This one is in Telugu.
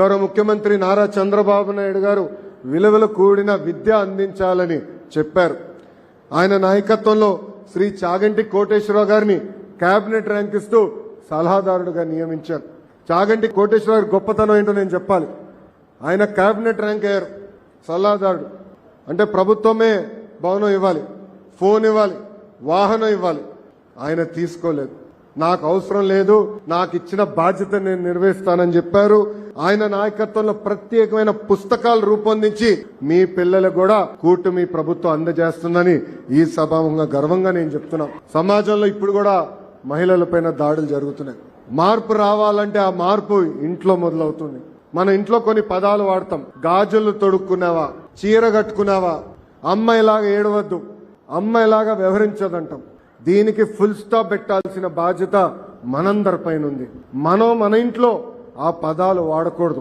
గౌరవ ముఖ్యమంత్రి నారా చంద్రబాబు నాయుడు గారు విలువలు కూడిన విద్య అందించాలని చెప్పారు. ఆయన నాయకత్వంలో శ్రీ చాగంటి కోటేశ్వరరావు గారిని కేబినెట్ ర్యాంక్ ఇస్తూ సలహాదారుడుగా నియమించారు. చాగంటి కోటేశ్వరరావు గారి గొప్పతనం ఏంటో నేను చెప్పాలి. ఆయన కేబినెట్ ర్యాంక్ అయ్యారు. సలహాదారుడు. అంటే ప్రభుత్వమే భవనం ఇవ్వాలి. ఫోన్ ఇవ్వాలి. వాహనం ఇవ్వాలి. ఆయన తీసుకోలేదు. నాకు అవసరం లేదు. నాకు ఇచ్చిన బాధ్యత నేను నిర్వహిస్తానని చెప్పారు. ఆయన నాయకత్వంలో ప్రత్యేకమైన పుస్తకాలు రూపొందించి మీ పిల్లలకు కూడా కూటమి ప్రభుత్వం అందజేస్తుందని ఈ సభాముఖంగా గర్వంగా నేను చెప్తున్నాను సమాజంలో ఇప్పుడు కూడా మహిళలపైన దాడులు జరుగుతున్నాయి. మార్పు రావాలంటే ఆ మార్పు ఇంట్లో మొదలవుతుంది. మన ఇంట్లో కొన్ని పదాలు వాడతాం. గాజులు తొడుక్కున్నావా చీర కట్టుకున్నావా అమ్మాయిలాగా ఏడవద్దు. అమ్మాయిలాగా వ్యవహరించదంటాం. దీనికి ఫుల్ స్టాప్ పెట్టాల్సిన బాధ్యత మనందరిపైన ఉంది మనం మన ఇంట్లో ఆ పదాలు వాడకూడదు.